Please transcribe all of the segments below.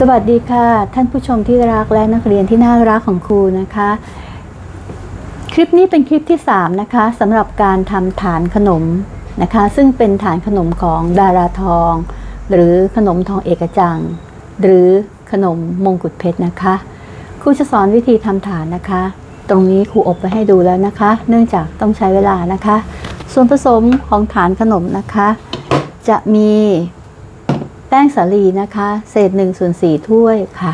สวัสดีค่ะ ท่านผู้ชมที่รักและนักเรียนที่น่ารักของครูนะคะ คลิปนี้เป็นคลิปที่ 3 นะคะสำหรับการทำฐานขนมนะคะ ซึ่งเป็นฐานขนมของดาราทอง หรือขนมทองเอกจัง หรือขนมมงกุฎเพชรนะคะครูจะสอนวิธีทำฐานนะคะ ตรงนี้ครูอบไปให้ดูแล้วนะคะ เนื่องจากต้องใช้เวลานะคะ ส่วนผสมของฐานขนมนะคะ จะมี ป้งสาลีนะคะ เศษ1ส่วน4ถ้วยค่ะ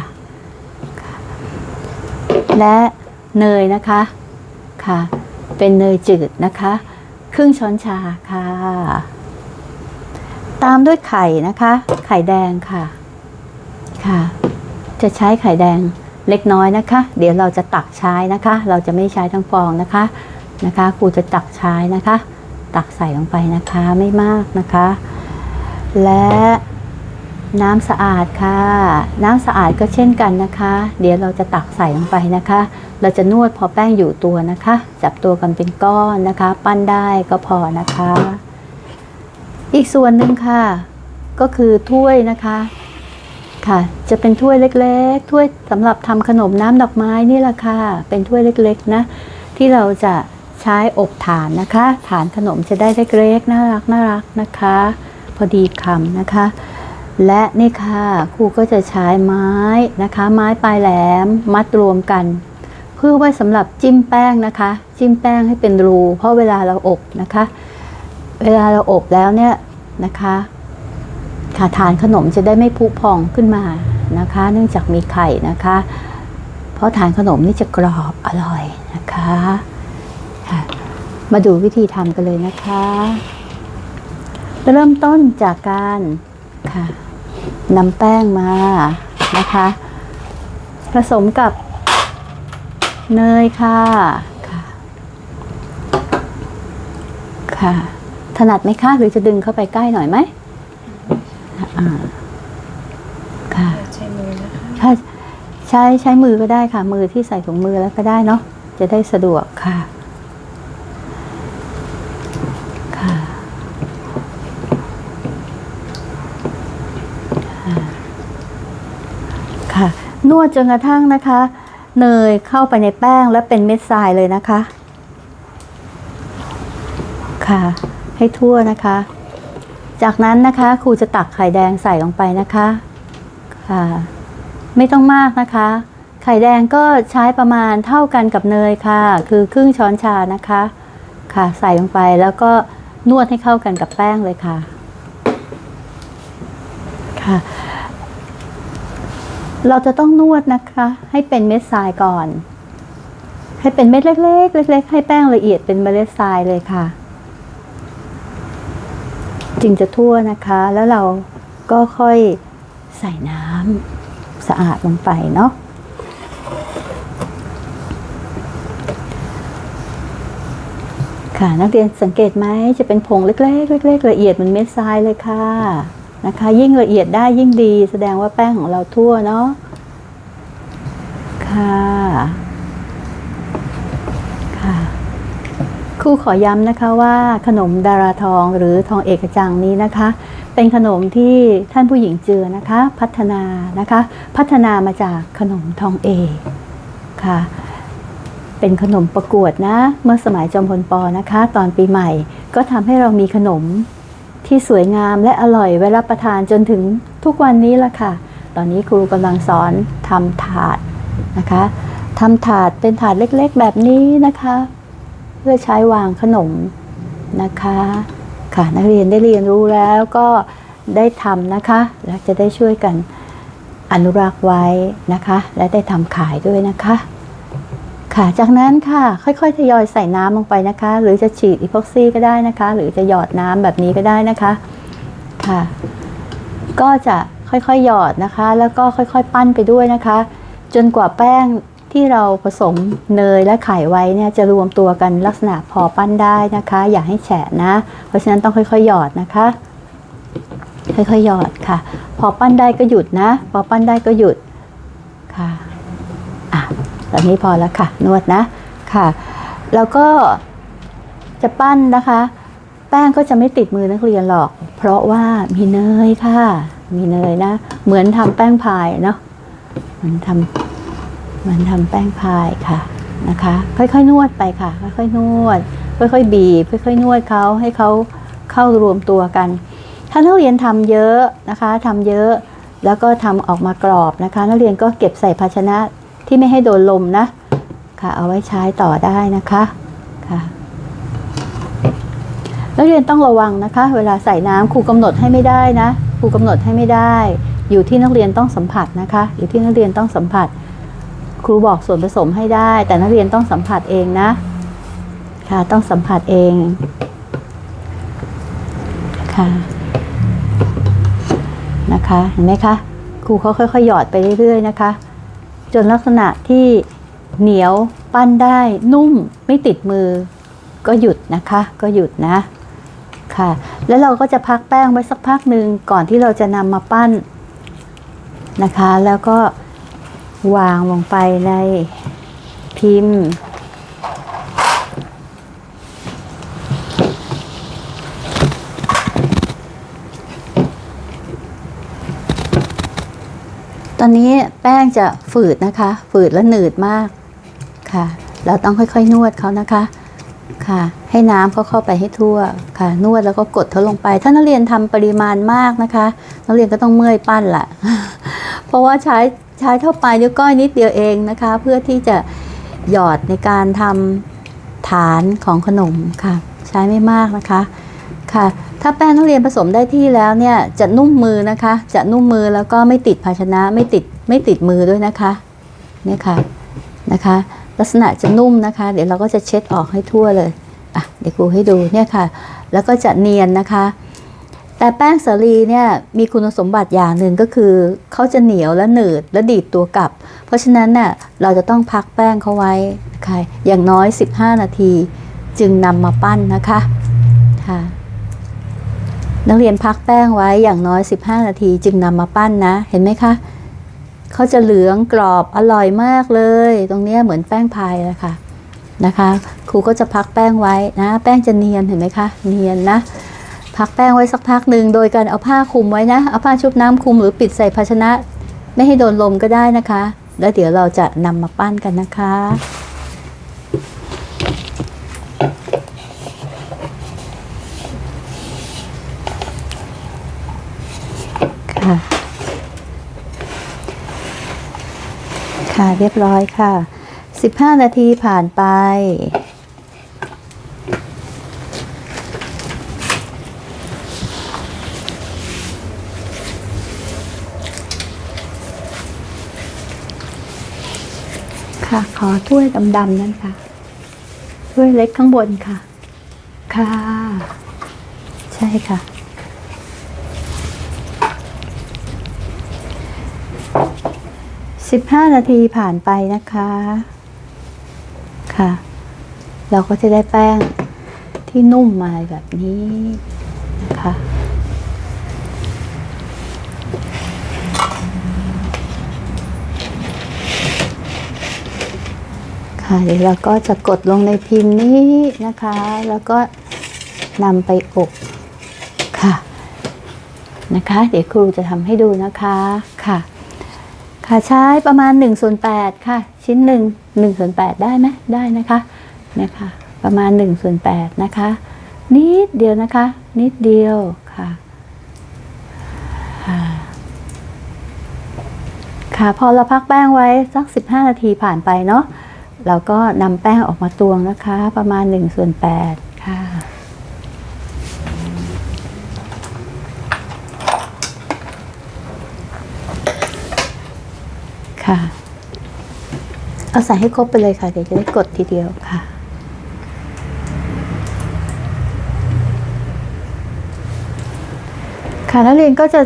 และเนยนะคะค่ะ เป็นเนยจืดนะคะ ครึ่งช้อนชาค่ะ ตามด้วยไข่นะคะ ไข่แดงค่ะค่ะ จะใช้ไข่แดงเล็กน้อยนะคะ เดี๋ยวเราจะตักใช้นะคะ เราจะไม่ใช้ทั้งฟองนะคะนะคะครูจะตักใช้นะคะ ตักใส่ลงไปนะคะไม่มากนะคะ และ น้ำสะอาดค่ะ น้ำสะอาดก็เช่นกันนะคะ เดี๋ยวเราจะตักใส่ลงไปนะคะ เราจะนวดพอแป้งอยู่ตัวนะคะ จับตัวกันเป็นก้อนนะคะ ปั้นได้ก็พอนะคะ อีกส่วนหนึ่งค่ะ ก็คือถ้วยนะคะค่ะ จะเป็นถ้วยเล็กๆ ถ้วยสำหรับทำขนมน้ำดอกไม้นี่แหละค่ะ เป็นถ้วยเล็กๆนะ ที่เราจะใช้อบฐานนะคะ ฐานขนมจะได้เล็กๆ น่ารักน่ารักนะคะ พอดีคำนะคะ และนี่ค่ะครูก็จะใช้ไม้นะคะ ไม้ปลายแหลมมัดรวมกัน เพื่อไว้สำหรับจิ้มแป้งนะคะ จิ้มแป้งให้เป็นรู เพราะเวลาเราอบนะคะ เวลาเราอบแล้วเนี่ยนะคะค่ะฐานขนมจะได้ไม่พุพองขึ้นมานะคะ เนื่องจากมีไข่นะคะ เพราะฐานขนมนี่จะกรอบอร่อยนะคะค่ะมาดูวิธีทำกันเลยนะคะ เริ่มต้นจากการค่ะ นำแป้งมานะคะ ผสมกับเนยค่ะค่ะค่ะ ถนัดไหมคะ หรือจะดึงเข้าไปใกล้หน่อยไหมอ่าค่ะ ใช้มือนะคะถ้าใช้ใช้มือก็ได้ค่ะ มือที่ใส่ถุงมือแล้วก็ได้เนาะจะได้สะดวกค่ะค่ะ นวดจนกระทั่งนะคะ เนยเข้าไปในแป้งแล้วเป็นเม็ดทรายเลยนะคะ ค่ะ ให้ทั่วนะคะ จากนั้นนะคะครูจะตักไข่แดงใส่ลงไปนะคะ ค่ะ ไม่ต้องมากนะคะ ไข่แดงก็ใช้ประมาณเท่ากันกับเนยค่ะ คือครึ่งช้อนชานะคะ ค่ะ ใส่ลงไปแล้วก็นวดให้เข้ากันกับแป้งเลยค่ะ ค่ะ เราจะต้องนวดนะคะ ให้เป็นเม็ดทรายก่อน ให้เป็นเม็ดเล็กๆเล็ก ๆ ให้แป้งละเอียดเป็นเมล็ดทรายเลยค่ะ จึงจะทั่วนะคะ แล้วเราก็ค่อยใส่น้ำสะอาดลงไปเนาะค่ะนักเรียนสังเกตไหมจะเป็นผงเล็กๆเล็กๆละเอียดเหมือนเม็ดทรายเลยค่ะ นะคะ ยิ่งละเอียดได้ยิ่งดี แสดงว่าแป้งของเราทั่วเนาะค่ะค่ะครูขอย้ำนะคะว่าขนมดาราทองหรือทองเอกจังนี้นะคะ เป็นขนมที่ท่านผู้หญิงเจือนะคะ พัฒนานะคะ พัฒนามาจากขนมทองเอกค่ะเป็นขนมประกวดนะ เมื่อสมัยจอมพลปอนะคะ ตอนปีใหม่ก็ทำให้เรามีขนม ที่สวยงามและอร่อยไว้รับประทานจนถึงทุกวันนี้ละค่ะ ตอนนี้ครูกำลังสอนทำถาดนะคะทำถาดเป็นถาดเล็กๆแบบนี้นะคะ เพื่อใช้วางขนมนะคะ ค่ะนักเรียนได้เรียนรู้แล้วก็ได้ทำนะคะ และจะได้ช่วยกันอนุรักษ์ไว้นะคะ และได้ทำขายด้วยนะคะ ค่ะ จากนั้นค่ะค่อยๆทยอยใส่น้ำลงไปนะคะ หรือจะฉีดอีพ็อกซี่ก็ได้นะคะ หรือจะหยอดน้ำแบบนี้ก็ได้นะคะค่ะ ก็จะค่อยๆหยอดนะคะ แล้วก็ค่อยๆปั้นไปด้วยนะคะ จนกว่าแป้งที่เราผสมเนยและไข่ไว้เนี่ยจะรวมตัวกันลักษณะพอปั้นได้นะคะ อย่าให้แฉะนะ เพราะฉะนั้นต้องค่อยๆหยอดนะคะ ค่อยๆหยอดค่ะ พอปั้นได้ก็หยุดนะ พอปั้นได้ก็หยุดค่ะ ตอนนี้พอแล้วค่ะ นวดนะค่ะ แล้วก็จะปั้นนะคะ แป้งก็จะไม่ติดมือนักเรียนหรอก เพราะว่ามีเนยค่ะ มีเนยนะ เหมือนทำแป้งพายเนาะเหมือนทำเหมือนทำแป้งพายค่ะนะคะ ค่อยๆ นวดไปค่ะ ค่อยๆนวด ค่อยๆ บีบค่อยๆ นวดเขาให้เขาเข้ารวมตัวกัน ถ้านักเรียนทำเยอะนะคะทำเยอะแล้วก็ทำออกมากรอบนะคะ นักเรียนก็เก็บใส่ภาชนะ ที่ไม่ให้โดนลมนะค่ะ เอาไว้ใช้ต่อได้นะคะค่ะนักเรียนต้องระวังนะคะ เวลาใส่น้ำครูกำหนดให้ไม่ได้นะครูกำหนดให้ไม่ได้ อยู่ที่นักเรียนต้องสัมผัสนะคะ อยู่ที่นักเรียนต้องสัมผัส ครูบอกส่วนผสมให้ได้ แต่นักเรียนต้องสัมผัสเองนะ ค่ะต้องสัมผัสเองค่ะนะคะเห็นไหมคะครูเขาค่อยๆหยอดไปเรื่อยๆนะคะ จนลักษณะที่เหนียวปั้นได้นุ่มไม่ติดมือ ก็หยุดนะคะ ก็หยุดนะค่ะ แล้วเราก็จะพักแป้งไว้สักพักหนึ่งก่อนที่เราจะนำมาปั้นนะคะ แล้วก็วางลงไปในพิมพ์ อนนี้แป้งจะฝืดนะคะ ฝืดและหนืดมากค่ะ เราต้องค่อยๆนวดเขานะคะค่ะ ให้น้ำเขาเข้าไปให้ทั่วค่ะ นวดแล้วก็กดเขาลงไป ถ้านักเรียนทำปริมาณมากนะคะ นักเรียนก็ต้องเมื่อยปั้นละเพราะว่าใช้ใช้เท่าปลายนิ้วก้อยนิดเดียวเองนะคะ เพื่อที่จะหยอดในการทำฐานของขนมค่ะ ใช้ไม่มากนะคะ ค่ะ ถ้าแป้งนักเรียนผสมได้ที่แล้วเนี่ยจะนุ่มมือนะคะ จะนุ่มมือแล้วก็ไม่ติดภาชนะไม่ติดไม่ติดมือด้วยนะคะเนี่ยค่ะนะคะ ลักษณะจะนุ่มนะคะ เดี๋ยวเราก็จะเช็ดออกให้ทั่วเลยอะเดี๋ยวครูให้ดูเนี่ยค่ะ แล้วก็จะเนียนนะคะ แต่แป้งสาลีเนี่ยมีคุณสมบัติอย่างหนึ่งก็คือเขาจะเหนียวและหนืดและดีดตัวกลับ เพราะฉะนั้นน่ะเราจะต้องพักแป้งเขาไว้ค่ะอย่างน้อย 15 นาที จึงนำมาปั้นนะคะค่ะ นักเรียนพักแป้งไว้อย่างน้อย 15 นาที จึงนำมาปั้นนะ เห็นไหมคะเขาจะเหลืองกรอบอร่อยมากเลย ตรงนี้เหมือนแป้งพายเลยค่ะนะคะครูก็จะพักแป้งไว้นะ แป้งจะเนียนเห็นไหมคะ เนียนนะ พักแป้งไว้สักพักหนึ่งโดยการเอาผ้าคลุมไว้นะ เอาผ้าชุบน้ำคลุมหรือปิดใส่ภาชนะ ไม่ให้โดนลมก็ได้นะคะ แล้วเดี๋ยวเราจะนำมาปั้นกันนะคะ ค่ะ ค่ะเรียบร้อยค่ะ 15 นาทีผ่านไปค่ะ ขอถ้วยดำๆนั่นค่ะ ถ้วยเล็กข้างบนค่ะ ค่ะ ใช่ค่ะ 15 นาทีผ่านไปนะคะ ค่ะ เราก็จะได้แป้งที่นุ่มมาแบบนี้นะคะค่ะเดี๋ยวเราก็จะกดลงในพิมพ์นี้นะคะ แล้วก็นำไปอบค่ะ นะคะ เดี๋ยวครูจะทำให้ดูนะคะค่ะ ค่ะใช้ประมาณ1ส่วน8ค่ะ ชิ้นหนึ่ง1ส่วน8ได้ไหมได้นะคะนี่ยค่ะประมาณ1ส่วน8นะคะ นิดเดียวนะคะ นิดเดียวค่ะค่ะค่ะพอเราพักแป้งไว้สัก 15 นาทีผ่านไปเนาะเราก็นำแป้งออกมาตวงนะคะ ประมาณ1ส่วน8ค่ะ ค่ะ เอาใส่ให้ครบไปเลยค่ะ เดี๋ยวจะได้กดทีเดียวค่ะ ค่ะนักเรียนก็จะ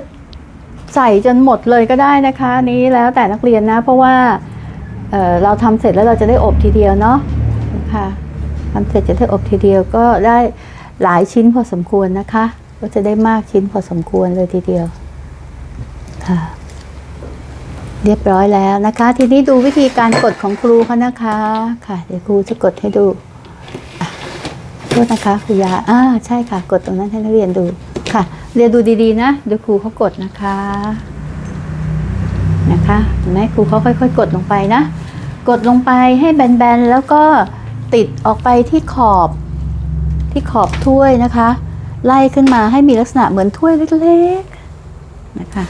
ใส่จนหมดเลยก็ได้นะคะอันนี้แล้วแต่นักเรียนนะ เพราะว่าเอ่อเราทำเสร็จแล้วเราจะได้อบทีเดียวเนาะค่ะทำเสร็จจะได้อบทีเดียวก็ได้หลายชิ้นพอสมควรนะคะ ก็จะได้มากชิ้นพอสมควรเลยทีเดียวค่ะ เรียบร้อยแล้วนะคะ ทีนี้ดูวิธีการกดของครูเขานะคะค่ะ เดี๋ยวครูจะกดให้ดูโทษนะคะครูยาอ่าใช่ค่ะ กดตรงนั้นให้นักเรียนดูค่ะ เรียนดูดีๆนะเดี๋ยวครูเขากดนะคะนะคะเห็นไหมครูเขาค่อย ๆ กดลงไปนะ กดลงไปให้แบนๆแล้วก็ติดออกไปที่ขอบที่ขอบถ้วยนะคะ ไล่ขึ้นมาให้มีลักษณะเหมือนถ้วยเล็กๆนะคะ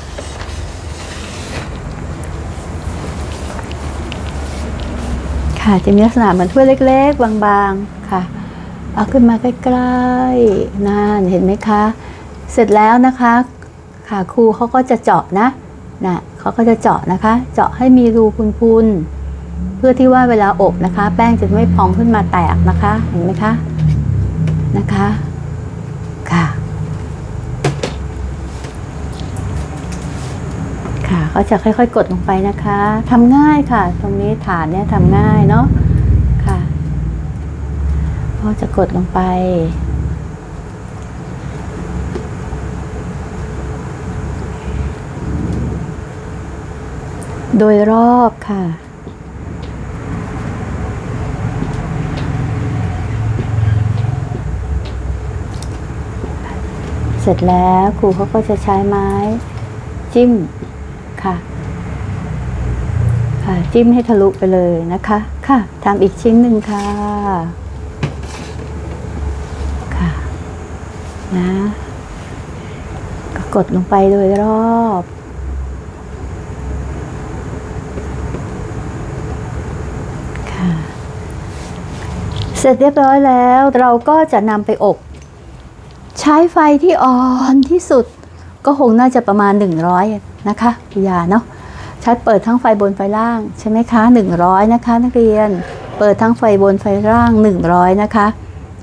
ค่ะ จะมีลักษณะเหมือนถ้วยเล็ก ๆ บางๆค่ะ เอาขึ้นมาใกล้ๆนั่นเห็นไหมคะ เสร็จแล้วนะคะค่ะครูเขาก็จะเจาะนะนะเขาก็จะเจาะนะคะ เจาะให้มีรูพุนๆเพื่อที่ว่าเวลาอบนะคะ แป้งจะไม่พองขึ้นมาแตกนะคะ เห็นไหมคะนะคะค่ะ ค่ะเขาจะค่อยๆ กดลงไปนะคะทำง่ายค่ะ ตรงนี้ฐานเนี่ยทำง่ายเนาะค่ะก็จะกดลงไป โดยรอบค่ะเสร็จแล้วครูเขาก็จะใช้ไม้ จิ้ม ค่ะ ค่ะจิ้มให้ทะลุไปเลยนะคะ ค่ะทำอีกชิ้นหนึ่งค่ะ ค่ะ นะก็กดลงไปโดยรอบค่ะเสร็จเรียบร้อยแล้วเราก็จะนำไปอบ ใช้ไฟที่อ่อนที่สุดก็คงน่าจะประมาณ 100 นะคะคุยาเนาะใช้เปิดทั้งไฟบนไฟล่างใช่ไหมคะ100 นะคะ นักเรียนเปิดทั้งไฟบนไฟล่าง 100 นะคะ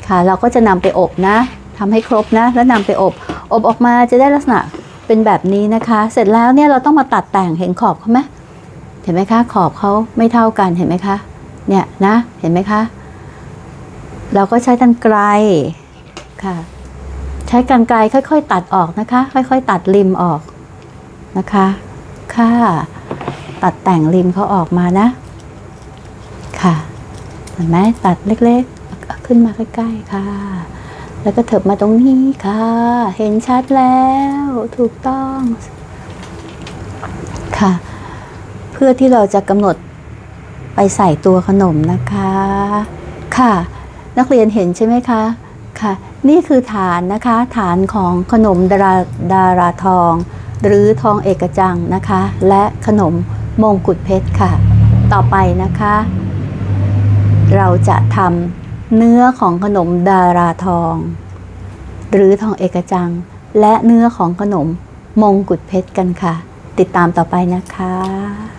ค่ะ เราก็จะนำไปอบนะทำให้ครบนะ แล้วนำไปอบ อบออกมาจะได้ลักษณะเป็นแบบนี้นะคะ เสร็จแล้วเนี่ยเราต้องมาตัดแต่งเห็นขอบเขาไหมเห็นไหมคะ ขอบเขาไม่เท่ากันเห็นไหมคะเนี่ยนะเห็นไหมคะ เราก็ใช้กันไกลค่ะ ใช้กันไกลค่อย ๆ ตัดออกนะคะ ค่อย ๆ ตัดริมออก นะคะค่ะตัดแต่งริมเขาออกมานะ ค่ะเห็นไหมตัดเล็กๆ ขึ้นมาใกล้ๆ ค่ะ แล้วก็เถิบมาตรงนี้ค่ะ เห็นชัดแล้วถูกต้องค่ะ เพื่อที่เราจะกำหนดไปใส่ตัวขนมนะคะ ค่ะ นักเรียนเห็นใช่ไหมคะค่ะ นี่คือฐานนะคะ ฐานของขนมดาราดาราทอง หรือทองเอกจังนะคะ และขนมมงกุฎเพชรค่ะ ต่อไปนะคะ เราจะทำเนื้อของขนมดาราทอง หรือทองเอกจัง และเนื้อของขนมมงกุฎเพชรกันค่ะ ติดตามต่อไปนะคะ